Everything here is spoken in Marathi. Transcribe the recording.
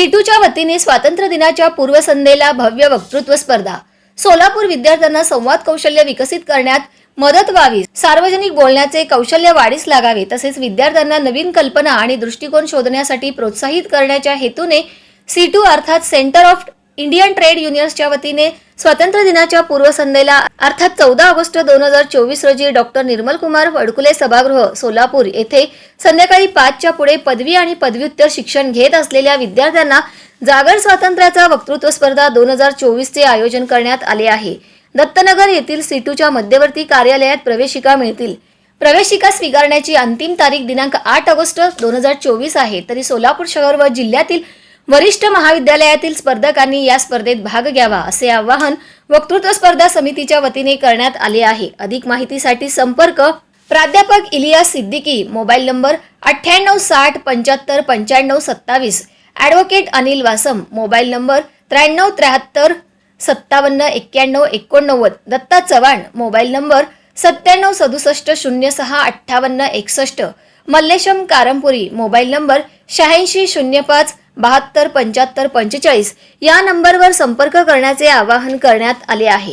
सीटूच्या वतीने स्वातंत्र्य दिनाच्या पूर्वसंध्येला भव्य वक्तृत्व स्पर्धा. सोलापूर विद्यार्थ्यांना संवाद कौशल्य विकसित करण्यात मदत व्हावी सार्वजनिक बोलण्याचे कौशल्य वाढीस लागावे तसेच विद्यार्थ्यांना नवीन कल्पना आणि दृष्टिकोन शोधण्यासाठी प्रोत्साहित करण्याच्या हेतूने सीटू अर्थात सेंटर ऑफ इंडियन ट्रेड युनियन्सच्या वतीने स्वातंत्र्य दिनाच्या पूर्वसंध्येला अर्थात चौदा ऑगस्ट दोन हजार चोवीस रोजी डॉक्टर निर्मल कुमार वडकुले सभागृह सोलापूर येथे संध्याकाळी पाचच्या पुढे पदवी आणि पदव्युत्तर शिक्षण घेत असलेल्या विद्यार्थ्यांना जागर स्वातंत्र्याचा वक्तृत्व स्पर्धा दोन हजार चोवीसचे आयोजन करण्यात आले आहे. दत्तनगर येथील सीटूच्या मध्यवर्ती कार्यालयात प्रवेशिका मिळतील. प्रवेशिका स्वीकारण्याची अंतिम तारीख दिनांक आठ ऑगस्ट दोन हजार चोवीस आहे. तरी सोलापूर शहर व जिल्ह्यातील वरिष्ठ महाविद्यालयातील स्पर्धकांनी या स्पर्धेत भाग घ्यावा असे आवाहन वक्तृत्व स्पर्धा समितीच्या वतीने करण्यात आले आहे. अधिक माहितीसाठी संपर्क प्राध्यापक इलियास सिद्दीकी मोबाईल नंबर अठ्ठ्याण्णव साठ पंच्याहत्तर पंच्याण्णव सत्तावीस advocate Anil Vasam mobile number त्र्याण्णव त्र्याहत्तर सत्तावन्न एक्क्याण्णव एकोणनव्वद दत्ता चव्हाण मोबाईल नंबर सत्त्याण्णव सदुसष्ट शून्य सहा अठ्ठावन्न एकसष्ट मल्लेशम कारंपुरी मोबाईल नंबर शहाऐंशी शून्य पाच बहात्तर पंच्याहत्तर पंचेचाळीस या नंबरवर संपर्क करण्याचे आवाहन करण्यात आले आहे.